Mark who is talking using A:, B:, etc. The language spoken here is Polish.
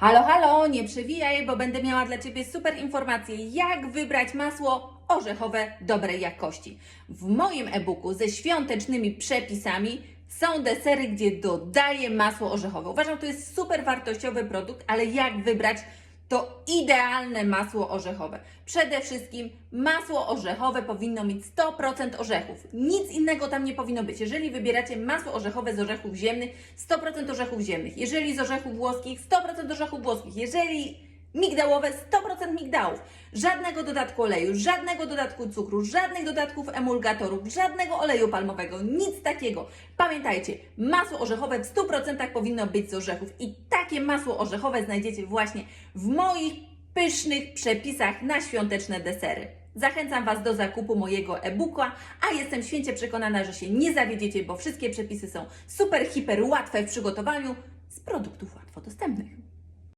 A: Halo, halo, nie przewijaj, bo będę miała dla Ciebie super informację, jak wybrać masło orzechowe dobrej jakości. W moim e-booku ze świątecznymi przepisami są desery, gdzie dodaję masło orzechowe. Uważam, to jest super wartościowy produkt, ale jak wybrać to idealne masło orzechowe. Przede wszystkim masło orzechowe powinno mieć 100% orzechów. Nic innego tam nie powinno być. Jeżeli wybieracie masło orzechowe z orzechów ziemnych, 100% orzechów ziemnych. Jeżeli z orzechów włoskich, 100% orzechów włoskich. Jeżeli migdałowe, 100% migdałów. Żadnego dodatku oleju, żadnego dodatku cukru, żadnych dodatków emulgatorów, żadnego oleju palmowego, nic takiego. Pamiętajcie, masło orzechowe w 100% powinno być z orzechów i takie masło orzechowe znajdziecie właśnie w moich pysznych przepisach na świąteczne desery. Zachęcam Was do zakupu mojego e-booka, a jestem święcie przekonana, że się nie zawiedziecie, bo wszystkie przepisy są super, hiper łatwe w przygotowaniu z produktów łatwo dostępnych.